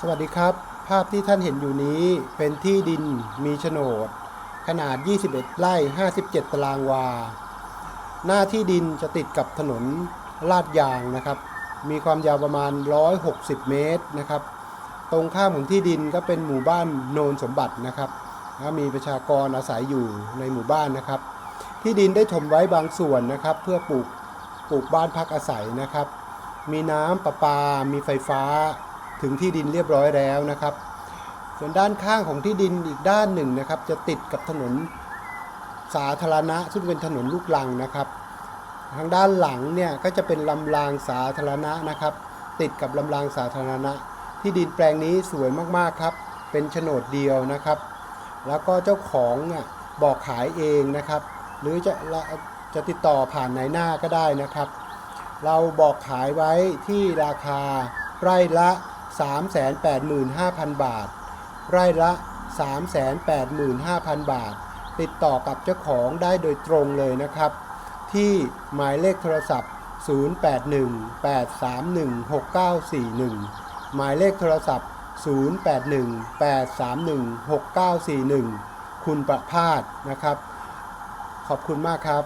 สวัสดีครับ ภาพที่ท่านเห็นอยู่นี้เป็นที่ดินมีโฉนด ขนาด 21 ไร่ 57 ตารางวา หน้าที่ดินจะติดกับถนนลาดยางนะครับ มีความยาวประมาณ 160 เมตรนะครับ ตรงข้ามของที่ดินก็เป็นหมู่บ้านโนนสมบัตินะครับแล้วมีประชากรอาศัยอยู่ในหมู่บ้านนะครับ ที่ดินได้ถมไว้บางส่วนนะครับ เพื่อปลูกปลูกบ้านพักอาศัยนะครับ มีน้ำประปา มีไฟฟ้า ถึงที่ดินเรียบร้อยแล้วนะครับ ส่วนด้านข้างของที่ดินอีกด้านหนึ่งนะครับ จะติดกับถนนสาธารณะ ซึ่งเป็นถนนลูกลังนะครับ ทางด้านหลังเนี่ยก็จะเป็นลำรางสาธารณะนะครับ ติดกับลำรางสาธารณะ ที่ดินแปลงนี้สวยมากๆครับ เป็นโฉนดเดียวนะครับ แล้วก็เจ้าของเนี่ยบอกขายเองนะครับ หรือจะจะติดต่อผ่านนายหน้าก็ได้นะครับ เราบอกขายไว้ที่ราคาไร่ละ 385,000 บาท ไร่ละ 385,000 บาท ติดต่อกับเจ้าของได้โดยตรงเลยนะครับ ที่หมายเลขโทรศัพท์ 0818316941 หมายเลขโทรศัพท์ 0818316941 คุณประพาสนะครับ ขอบคุณมากครับ